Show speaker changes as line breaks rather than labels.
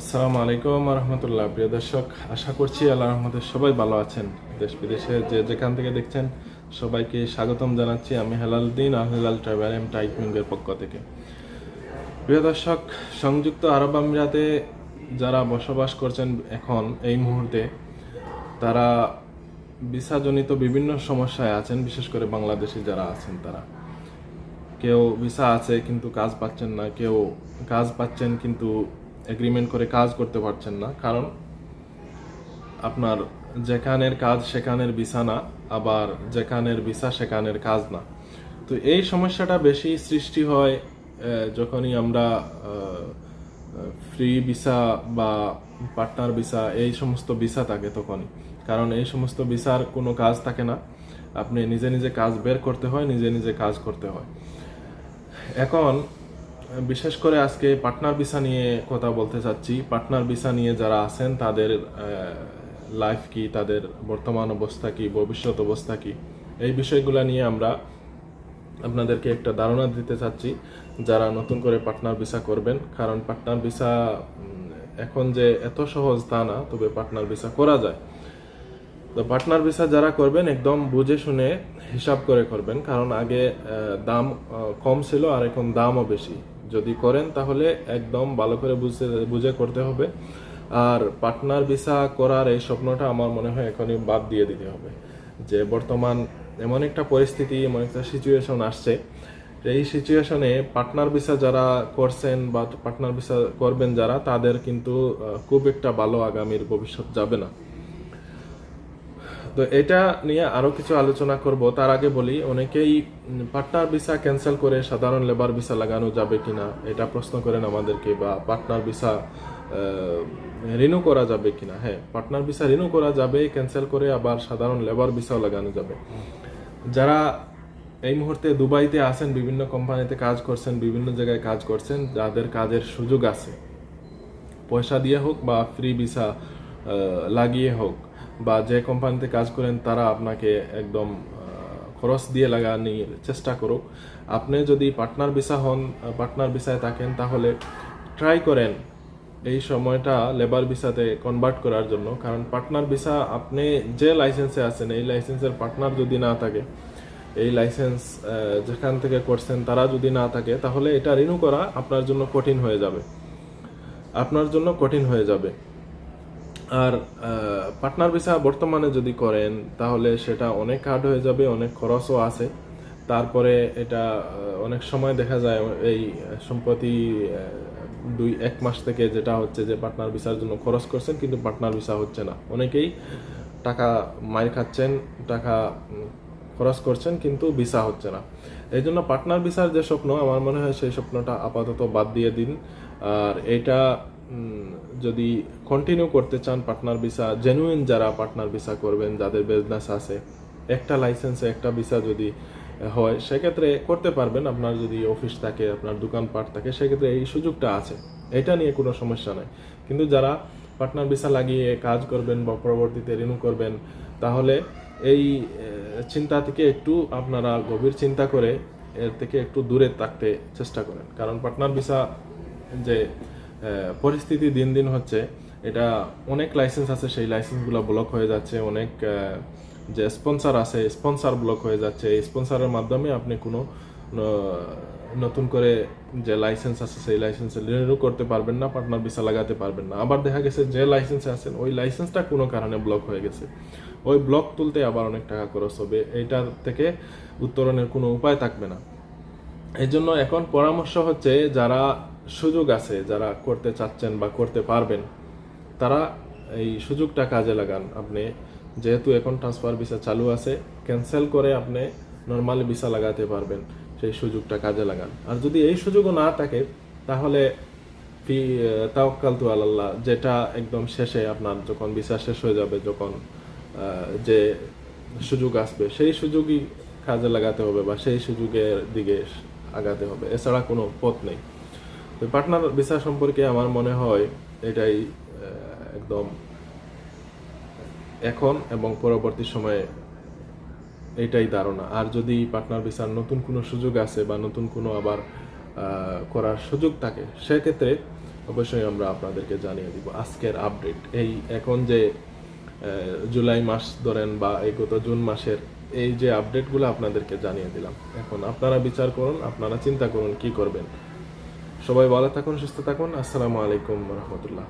আসসালামু আলাইকুম রহমতুল্লাহ প্রিয় দর্শক, আশা করছি আল্লাহ রহমতের সবাই ভালো আছেন। দেশ বিদেশে যে যেখান থেকে দেখছেন, সবাইকে স্বাগতম জানাচ্ছি আমি হেলালুদ্দিন আল হেলাল ট্রাভেল এম টাইপিংয়ের পক্ষ থেকে। প্রিয় দর্শক, সংযুক্ত আরব আমিরাতে যারা বসবাস করছেন এখন, এই মুহূর্তে, তারা ভিসাজনিত বিভিন্ন সমস্যায় আছেন, বিশেষ করে বাংলাদেশি যারা আছেন তারা। কেউ ভিসা আছে কিন্তু কাজ পাচ্ছেন না, কেউ কাজ পাচ্ছেন কিন্তু এগ্রিমেন্ট করে কাজ করতে পারছেন না। কারণ আপনার যেখানের কাজ সেখানের ভিসা না আবার যেখানের ভিসা সেখানের কাজ না। তো এই সমস্যাটা বেশি সৃষ্টি হয় যখনই আমরা ফ্রি ভিসা বা পার্টনার ভিসা এই সমস্ত ভিসা থাকে তখনই। কারণ এই সমস্ত ভিসার কোনো কাজ থাকে না। আপনি নিজে নিজে কাজ বের করতে হয়, নিজে নিজে কাজ করতে হয়। এখন বিশেষ করে আজকে পার্টনার ভিসা নিয়ে কথা বলতে চাচ্ছি। পার্টনার ভিসা নিয়ে যারা আছেন, তাদের লাইফ কি, তাদের বর্তমান অবস্থা কি, ভবিষ্যৎ অবস্থা কি, এই বিষয়গুলো নিয়ে আমরা আপনাদেরকে একটা ধারণা দিতে চাচ্ছি, যারা নতুন করে পার্টনার ভিসা করবেন। কারণ পার্টনার ভিসা এখন যে এত সহজ তা না, তবে পার্টনার ভিসা করা যায়। তো পার্টনার ভিসা যারা করবেন, একদম বুঝে শুনে হিসাব করে করবেন। কারণ আগে দাম কম ছিল আর এখন দামও বেশি। যদি করেন, তাহলে একদম ভালো করে বুঝে বুঝে করতে হবে। আর পার্টনার ভিসা করার এই স্বপ্নটা আমার মনে হয় এখনই বাদ দিয়ে দিতে হবে। যে বর্তমান এমন একটা পরিস্থিতি, এমন একটা সিচুয়েশন আসছে। এই সিচুয়েশনে পার্টনার ভিসা যারা করছেন বা পার্টনার ভিসা করবেন যারা, তাদের কিন্তু খুব একটা ভালো আগামীর ভবিষ্যৎ যাবে না। তো এটা নিয়ে আরও কিছু আলোচনা করব। তার আগে বলি, অনেকেই পার্টনার ভিসা ক্যান্সেল করে সাধারণ লেবার ভিসা লাগানো যাবে কিনা, এটা প্রশ্ন করেন আমাদেরকে, বা পার্টনার ভিসা রিনিউ করা যাবে কিনা। হ্যাঁ পার্টনার ভিসা রিনিউ করা যাবে ক্যান্সেল করে আবার সাধারণ লেবার ভিসাও লাগানো যাবে। যারা এই মুহূর্তে দুবাইতে আছেন, বিভিন্ন কোম্পানিতে কাজ করছেন, বিভিন্ন জায়গায় কাজ করছেন, যাদের কাজের সুযোগ আছে, পয়সা দিয়ে হোক বা ফ্রি ভিসা লাগিয়ে হোক বা যে কোম্পানিতে কাজ করেন, তারা আপনাকে একদম খরচ দিয়ে লাগানোর চেষ্টা করুক। আপনি যদি পার্টনার ভিসা হন পার্টনার ভিসায় থাকেন, তাহলে ট্রাই করেন এই সময়টা লেবার ভিসাতে কনভার্ট করার জন্য। কারণ পার্টনার ভিসা আপনি যে লাইসেন্সে আছেন, এই লাইসেন্সের পার্টনার যদি না থাকে, এই লাইসেন্স যেখান থেকে করছেন, তারা যদি না থাকে, তাহলে এটা রিনিউ করা আপনার জন্য কঠিন হয়ে যাবে। আপনার জন্য কঠিন হয়ে যাবে। আর পার্টনার ভিসা বর্তমানে যদি করেন, তাহলে সেটা অনেক হার্ড হয়ে যাবে, অনেক খরচও আছে। তারপরে এটা অনেক সময় দেখা যায় এই সম্প্রতি দুই, এক মাস থেকে যেটা হচ্ছে যে পার্টনার ভিসার জন্য খরচ করছেন, কিন্তু পার্টনার ভিসা হচ্ছে না। অনেকেই টাকা মাইর খাচ্ছেন, টাকা খরচ করছেন, কিন্তু ভিসা হচ্ছে না। এই জন্য পার্টনার ভিসার যে স্বপ্ন, আমার মনে হয় সেই স্বপ্নটা আপাতত বাদ দিয়ে দিন। আর এটা যদি কন্টিনিউ করতে চান পার্টনার ভিসা জেনুইন যারা পার্টনার ভিসা করবেন, যাদের বিজনেস আছে, একটা লাইসেন্সে একটা ভিসা যদি হয়, সেক্ষেত্রে করতে পারবেন। আপনার যদি অফিস থাকে, আপনার দোকানপাট থাকে, সেক্ষেত্রে এই সুযোগটা আছে। এটা নিয়ে কোনো সমস্যা নাই। কিন্তু যারা পার্টনার ভিসা লাগিয়ে কাজ করবেন বা পরবর্তীতে রিনিউ করবেন, তাহলে এই চিন্তা থেকে একটু আপনারা গভীর চিন্তা করে এর থেকে একটু দূরে থাকতে চেষ্টা করেন। কারণ পার্টনার ভিসা যে পরিস্থিতি দিন দিন হচ্ছে। এটা অনেক লাইসেন্স আছে, সেই লাইসেন্সগুলো ব্লক হয়ে যাচ্ছে। অনেক যে স্পন্সর আছে স্পন্সর ব্লক হয়ে যাচ্ছে। এই স্পন্সরের মাধ্যমে আপনি কোনো নতুন করে যে লাইসেন্স আছে, সেই লাইসেন্স রিনিউ করতে পারবেন না পার্টনার ভিসা লাগাতে পারবেন না। আবার দেখা গেছে যে লাইসেন্সে আছেন, ওই লাইসেন্সটা কোনো কারণে ব্লক হয়ে গেছে। ওই ব্লক তুলতে আবার অনেক টাকা খরচ হবে। এইটার থেকে উত্তরণের কোনো উপায় থাকবে না। এই জন্য এখন পরামর্শ হচ্ছে, যারা সুযোগ আছে যারা করতে চাচ্ছেন বা করতে পারবেন, তারা এই সুযোগটা কাজে লাগান। আপনি যেহেতু এখন ট্রান্সফার ভিসা চালু আছে ক্যান্সেল করে আপনি নর্মালি ভিসা লাগাতে পারবেন, সেই সুযোগটা কাজে লাগান। আর যদি এই সুযোগও না থাকে, তাহলে ফি তাওকাল তু আল্লাহ যেটা একদম শেষে আপনার যখন ভিসা শেষ হয়ে যাবে, যখন যে সুযোগ আসবে, সেই সুযোগই কাজে লাগাতে হবে বা সেই সুযোগের দিকে আগাতে হবে। এছাড়া কোনো পথ নেই। পার্টনার ভিসা সম্পর্কে আমার মনে হয় এটাই একদম এখন এবং পরবর্তী সময়ে এটাই ধারণা। আর যদি পার্টনার ভিসার নতুন কোনো সুযোগ আছে বা নতুন কোনো আবার করার সুযোগ থাকে, সেক্ষেত্রে অবশ্যই আমরা আপনাদেরকে জানিয়ে দিব আজকের আপডেট। এই এখন যে জুলাই মাস ধরেন বা এই গত জুন মাসের এই যে আপডেটগুলো আপনাদেরকে জানিয়ে দিলাম। এখন আপনারা বিচার করুন, আপনারা চিন্তা করুন কি করবেন। সবাই ভালো থাকুন সুস্থ থাকুন। আসসালামু আলাইকুম রহমতুল্লাহ।